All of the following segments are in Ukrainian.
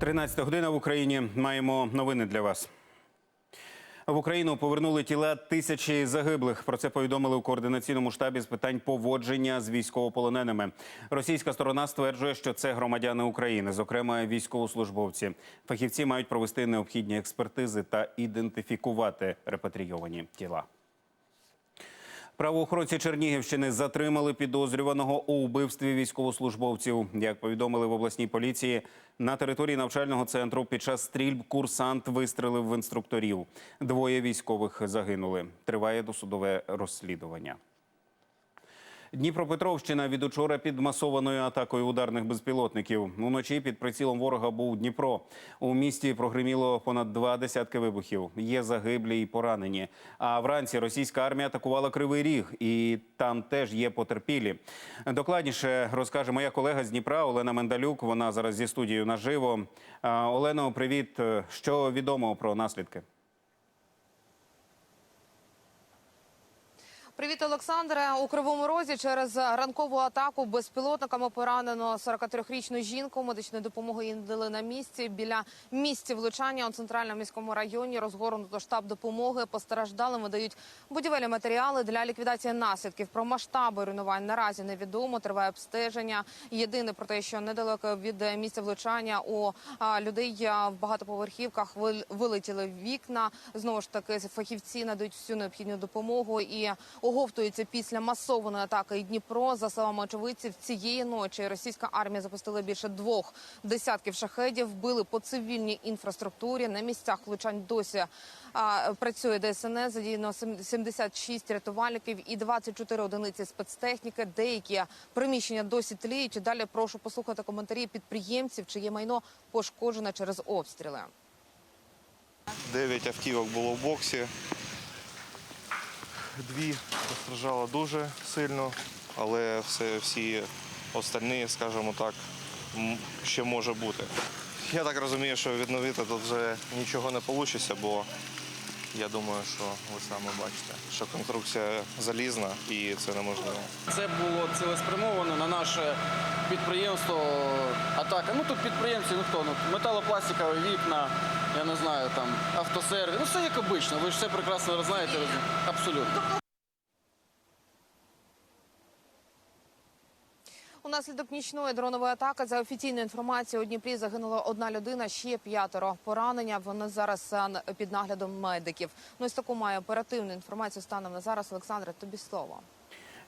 13 година в Україні. Маємо новини для вас. В Україну повернули тіла тисячі загиблих. Про це повідомили у координаційному штабі з питань поводження з військовополоненими. Російська сторона стверджує, що це громадяни України, зокрема військовослужбовці. Фахівці мають провести необхідні експертизи та ідентифікувати репатрійовані тіла. Правоохоронці Чернігівщини затримали підозрюваного у вбивстві військовослужбовців. Як повідомили в обласній поліції, на території навчального центру під час стрільб курсант вистрелив в інструкторів. Двоє військових загинули. Триває досудове розслідування. Дніпропетровщина від учора під масованою атакою ударних безпілотників. Уночі під прицілом ворога був Дніпро. У місті прогриміло понад два десятки вибухів. Є загиблі і поранені. А вранці російська армія атакувала Кривий Ріг, і там теж є потерпілі. Докладніше розкаже моя колега з Дніпра Олена Мендалюк. Вона зараз зі студією наживо. Олено, привіт. Що відомо про наслідки? Привіт, Олександре. У Кривому Розі через ранкову атаку безпілотниками поранено 43-річну жінку. Медичної допомоги їй надали на місці. Біля місця влучання у центральному міському районі розгорнуто штаб допомоги. Постраждалим видають будівельні матеріали для ліквідації наслідків. Про масштаби руйнувань наразі невідомо. Триває обстеження. Єдине про те, що недалеко від місця влучання у людей в багатоповерхівках вилетіли вікна. Знову ж таки, фахівці надають всю необхідну допомогу і оговтується після масованої атаки і Дніпро. За словами очевидців, цієї ночі російська армія запустила більше двох десятків шахедів, вбили по цивільній інфраструктурі. На місцях влучань досі працює ДСНС, задіяно сем- 76 рятувальників і 24 одиниці спецтехніки. Деякі приміщення досі тліють. Далі прошу послухати коментарі підприємців, чиє майно пошкоджене через обстріли. Дев'ять автівок було в боксі. Дві постраждало дуже сильно, але все, всі остальні, скажімо так, ще може бути. Я так розумію, що відновити тут вже нічого не вийде, бо я думаю, що ви саме бачите, що конструкція залізна і це неможливо. Це було цілеспрямовано на наше підприємство. Атака. Ну тут підприємці, ну хто? Ну, металопластикові вікна, я не знаю, там автосервіс. Ну все як обично, ви ж все прекрасно знаєте. Абсолютно. Унаслідок нічної дронової атаки за офіційною інформацією у Дніпрі загинула одна людина, ще п'ятеро поранення. Вони зараз під наглядом медиків. Ну ось таку має оперативну інформацію станом на зараз. Олександре, тобі слово.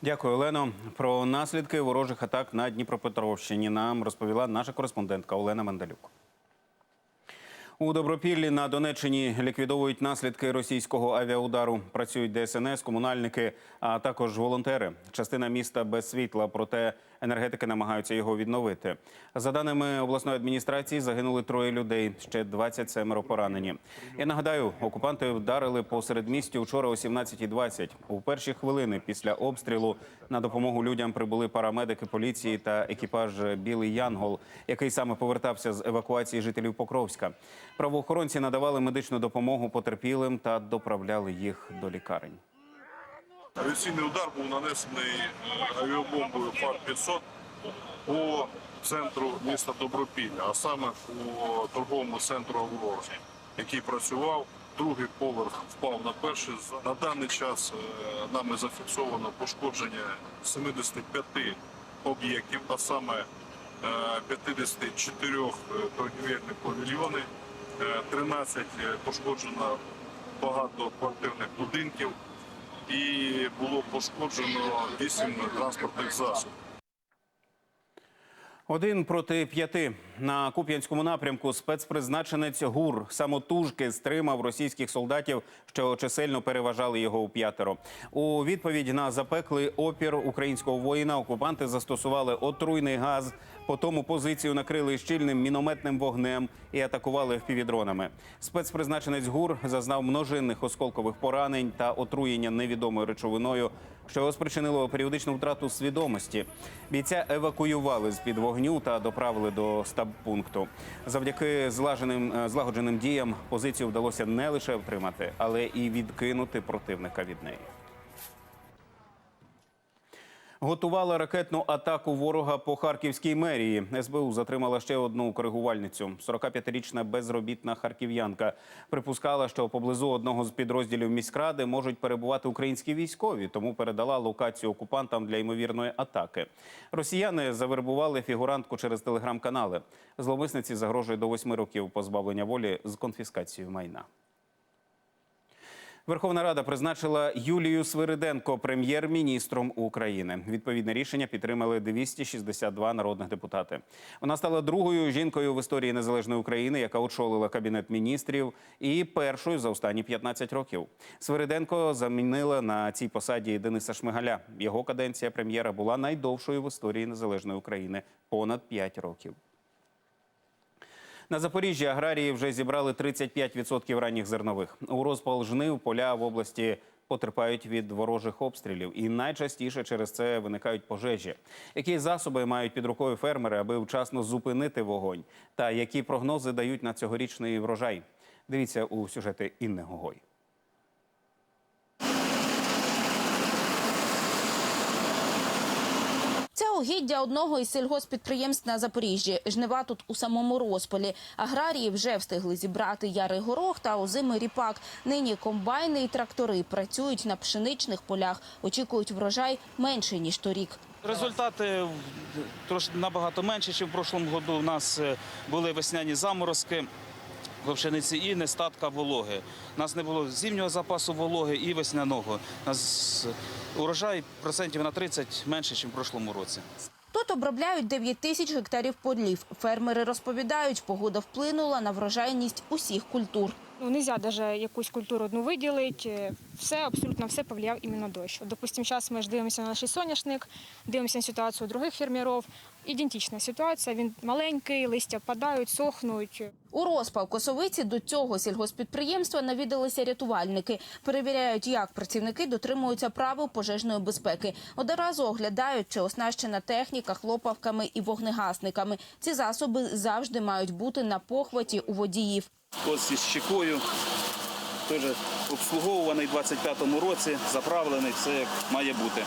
Дякую, Олено. Про наслідки ворожих атак на Дніпропетровщині нам розповіла наша кореспондентка Олена Мендалюк. У Добропіллі на Донеччині ліквідовують наслідки російського авіаудару. Працюють ДСНС, комунальники, а також волонтери. Частина міста без світла, проте енергетики намагаються його відновити. За даними обласної адміністрації, загинули троє людей, ще 27 поранені. Я нагадаю, окупанти вдарили по середмісті вчора о 17.20. У перші хвилини після обстрілу на допомогу людям прибули парамедики поліції та екіпаж Білий Янгол, який саме повертався з евакуації жителів Покровська. Правоохоронці надавали медичну допомогу потерпілим та доправляли їх до лікарень. Авіаційний удар був нанесений е, авіабомбою ФАР-500 по центру міста Добропілля, а саме по торговому центру «Аврора», який працював. Другий поверх впав на перший. На даний час е, нами зафіксовано пошкодження 75 об'єктів, а саме е, 54 торгівельних павільйони, е, 13 пошкоджено багатоквартирних будинків і було пошкоджено 8 транспортних засобів. Один проти п'яти на Куп'янському напрямку спецпризначенець ГУР самотужки стримав російських солдатів, що чисельно переважали його у п'ятеро. У відповідь на запеклий опір українського воїна окупанти застосували отруйний газ. Потім позицію накрили щільним мінометним вогнем і атакували впівдронами. Спецпризначенець ГУР зазнав множинних осколкових поранень та отруєння невідомою речовиною, що спричинило періодичну втрату свідомості. Бійця евакуювали з під вогню та доправили до стаб-пункту. Завдяки злаженим е, злагодженим діям позицію вдалося не лише втримати, але і відкинути противника від неї. Готувала ракетну атаку ворога по харківській мерії. СБУ затримала ще одну коригувальницю. 45-річна безробітна харків'янка припускала, що поблизу одного з підрозділів міськради можуть перебувати українські військові, тому передала локацію окупантам для ймовірної атаки. Росіяни завербували фігурантку через телеграм-канали. Зловмисниці загрожує до восьми років позбавлення волі з конфіскацією майна. Верховна Рада призначила Юлію Свириденко прем'єр-міністром України. Відповідне рішення підтримали 262 народних депутати. Вона стала другою жінкою в історії незалежної України, яка очолила кабінет міністрів, і першою за останні 15 років. Свириденко замінила на цій посаді Дениса Шмигаля. Його каденція прем'єра була найдовшою в історії незалежної України понад 5 років. На Запоріжжі аграрії вже зібрали 35% ранніх зернових. У розпал жнив поля в області потерпають від ворожих обстрілів, і найчастіше через це виникають пожежі. Які засоби мають під рукою фермери, аби вчасно зупинити вогонь? Та які прогнози дають на цьогорічний врожай? Дивіться у сюжети Інни Гогой. Це угіддя одного із сільгоспідприємств на Запоріжжі. Жнива тут у самому розпалі. Аграрії вже встигли зібрати ярий горох та озимий ріпак. Нині комбайни і трактори працюють на пшеничних полях. Очікують врожай менший ніж торік. Результати трошки набагато менше, ніж в прошлому году. У нас е, були весняні заморозки в пшениці і нестатка вологи. У нас не було зимнього запасу вологи і весняного. У нас урожай процентів на 30 менше, ніж в прошлому році. Тут обробляють 9 тисяч гектарів подлів. Фермери розповідають, погода вплинула на врожайність усіх культур. Ну, нельзя даже якусь культуру одну виділити. Все, абсолютно все повлияв іменно дощ. От, Допустим, зараз ми ж дивимося на наш соняшник, дивимося на ситуацію других фермерів. Ідентична ситуація, він маленький, листя впадають, сохнуть. У розпал косовиці до цього сільгоспідприємства навідалися рятувальники. Перевіряють, як працівники дотримуються правил пожежної безпеки. Одразу оглядають, чи оснащена техніка хлопавками і вогнегасниками. Ці засоби завжди мають бути на похваті у водіїв. Ось із щекою теж обслуговуваний у 25-му році, заправлений, все як має бути.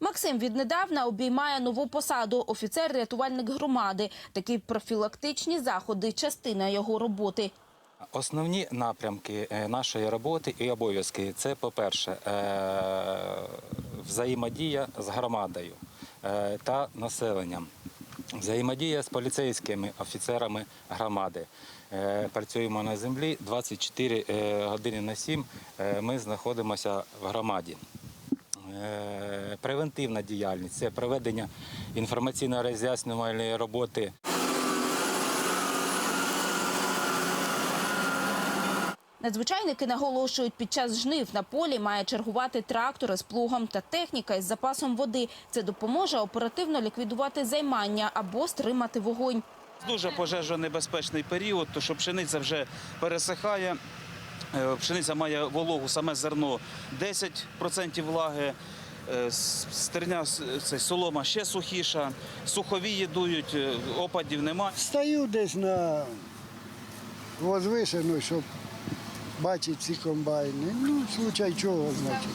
Максим віднедавна обіймає нову посаду офіцер-рятувальник громади. Такі профілактичні заходи частина його роботи. Основні напрямки е, нашої роботи і обов'язки це, по-перше, е, взаємодія з громадою е, та населенням, взаємодія з поліцейськими офіцерами громади. Е, Працюємо на землі 24 е, години на 7 е, Ми знаходимося в громаді. Превентивна діяльність це проведення інформаційно-роз'яснювальної роботи Надзвичайники наголошують, під час жнив на полі має чергувати трактори з плугом та техніка із запасом води. Це допоможе оперативно ліквідувати займання або стримати вогонь. Дуже пожежонебезпечний період, то що пшениця вже пересихає. Е, Пшениця має вологу, саме зерно 10% влаги. е, Стерня, це солома ще сухіша, суховії дують, е, опадів нема. Стою десь на возвишену, щоб бачити ці комбайни. Ну, случай чого, значить.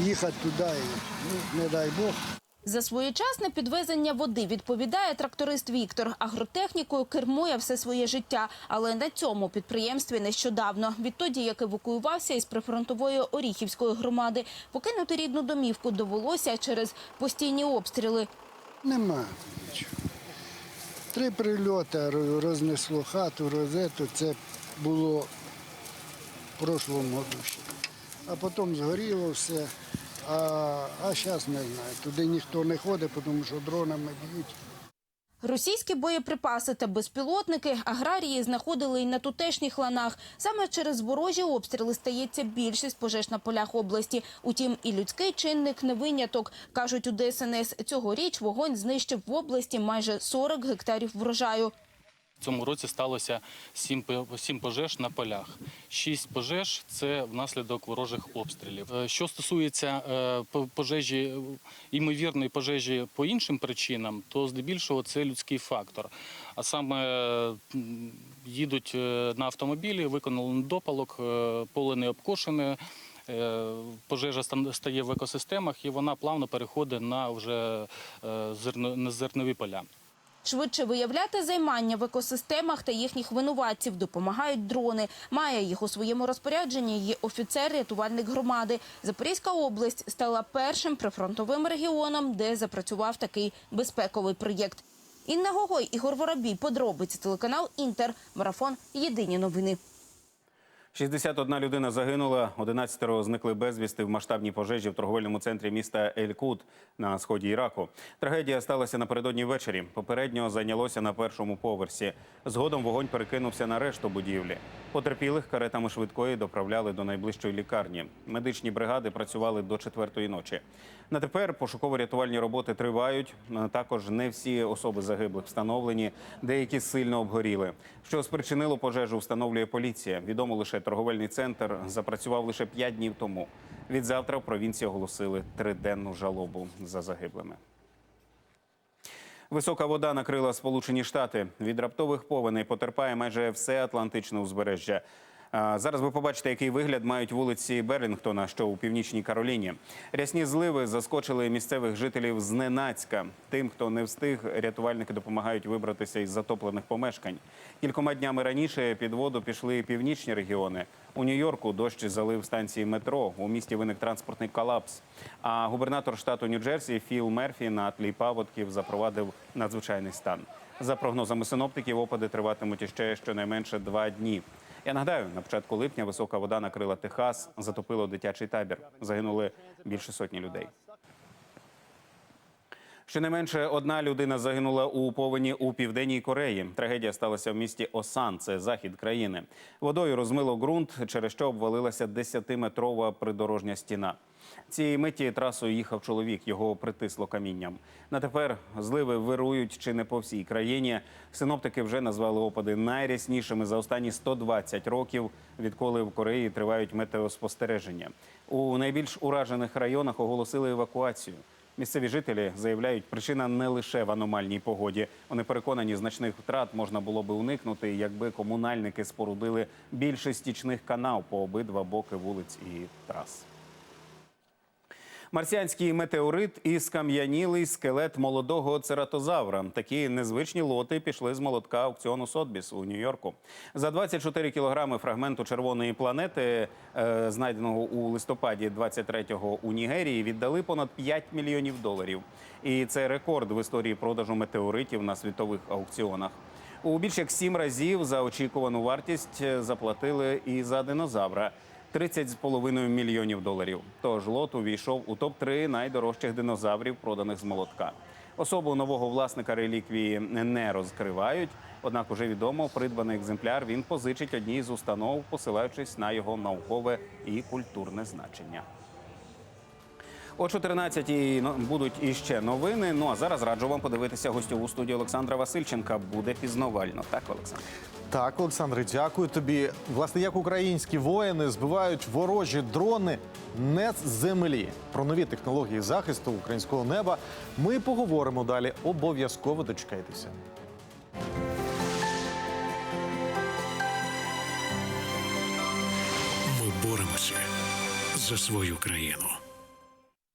Їхати туди, ну, не дай Бог. За своєчасне підвезення води відповідає тракторист Віктор. Агротехнікою кермує все своє життя, але на цьому підприємстві нещодавно. Відтоді, як евакуювався із прифронтової Оріхівської громади, покинути рідну домівку довелося через постійні обстріли. Нема нічого. Три прильоти рознесло хату, розету. Це було в прошлому году. А потім згоріло все. А, а зараз не знаю. Туди ніхто не ходить, тому що дронами б'ють. Російські боєприпаси та безпілотники аграрії знаходили і на тутешніх ланах. Саме через ворожі обстріли стається більшість пожеж на полях області. Утім, і людський чинник не виняток. Кажуть у ДСНС, цьогоріч вогонь знищив в області майже 40 гектарів врожаю. В цьому році сталося сім пожеж на полях. Шість пожеж це внаслідок ворожих обстрілів. Е, Що стосується е, пожежі, імовірної пожежі по іншим причинам, то здебільшого це людський фактор. А саме їдуть е, на автомобілі, виконали недопалок, е, поле не обкошене. пожежа стає в екосистемах і вона плавно переходить на зернові поля. Швидше виявляти займання в екосистемах та їхніх винуватців допомагають дрони. Має їх у своєму розпорядженні її офіцер рятувальник громади. Запорізька область стала першим прифронтовим регіоном, де запрацював такий безпековий проєкт. Інна Гогой, Ігор Воробій, подробиці телеканал Інтер. Марафон. Єдині новини. 61 людина загинула, 11 зникли безвісти в масштабній пожежі в торговельному центрі міста Ель-Кут на сході Іраку. Трагедія сталася напередодні ввечері. Попередньо зайнялося на першому поверсі. Згодом вогонь перекинувся на решту будівлі. Потерпілих каретами швидкої доправляли до найближчої лікарні. Медичні бригади працювали до четвертої ночі. На тепер пошуково-рятувальні роботи тривають. Е, Також не всі особи загиблих встановлені, деякі сильно обгоріли. Що спричинило пожежу, встановлює поліція. Відомо лише торговельний центр запрацював лише п'ять днів тому. Відзавтра в провінції оголосили триденну жалобу за загиблими. Висока вода накрила Сполучені Штати. Від раптових повеней потерпає майже все Атлантичне узбережжя. Зараз ви побачите, який вигляд мають вулиці Берлінгтона, що у північній Кароліні. Рясні зливи заскочили місцевих жителів зненацька. Тим, хто не встиг, рятувальники допомагають вибратися із затоплених помешкань. Кількома днями раніше під воду пішли північні регіони. У Нью-Йорку дощ залив станції метро. У місті виник транспортний колапс. А губернатор штату Нью-Джерсі Філ Мерфі на тлі паводків запровадив надзвичайний стан. За прогнозами синоптиків, опади триватимуть іще щонайменше два дні. Я нагадаю, на початку липня висока вода накрила Техас, затопило дитячий табір. Загинули більше сотні людей. Щонайменше одна людина загинула у повені у південній Кореї. Трагедія сталася в місті Осан, це захід країни. Водою розмило ґрунт, через що обвалилася 10-метрова придорожня стіна. Цієї миті трасою їхав чоловік, його притисло камінням. На тепер зливи вирують чи не по всій країні. Синоптики вже назвали опади найряснішими за останні 120 років, відколи в Кореї тривають метеоспостереження. У найбільш уражених районах оголосили евакуацію. Місцеві жителі заявляють, причина не лише в аномальній погоді. Вони переконані, значних втрат можна було би уникнути, якби комунальники спорудили більше стічних канав по обидва боки вулиць і трас. Марсіанський метеорит і скам'янілий скелет молодого цератозавра. Такі незвичні лоти пішли з молотка аукціону Сотбіс у Нью-Йорку. За 24 кілограми фрагменту червоної планети, е, знайденого у листопаді 23-го у Нігерії, віддали понад 5 мільйонів доларів. І це рекорд в історії продажу метеоритів на світових аукціонах. У більш як сім разів за очікувану вартість е, заплатили і за динозавра. 30,5 мільйонів доларів. Тож лот увійшов у топ-3 найдорожчих динозаврів, проданих з молотка. Особу нового власника реліквії не розкривають. Однак уже відомо, придбаний екземпляр він позичить одній з установ, посилаючись на його наукове і культурне значення. О 14-й ну, будуть іще новини. Ну а зараз раджу вам подивитися гостьову студію Олександра Васильченка. Буде пізнавально. Так, Олександр? Так, Олександре, дякую тобі. Власне, як українські воїни збивають ворожі дрони не з землі. Про нові технології захисту українського неба ми поговоримо далі. Обов'язково дочекайтеся. Ми боремося за свою країну.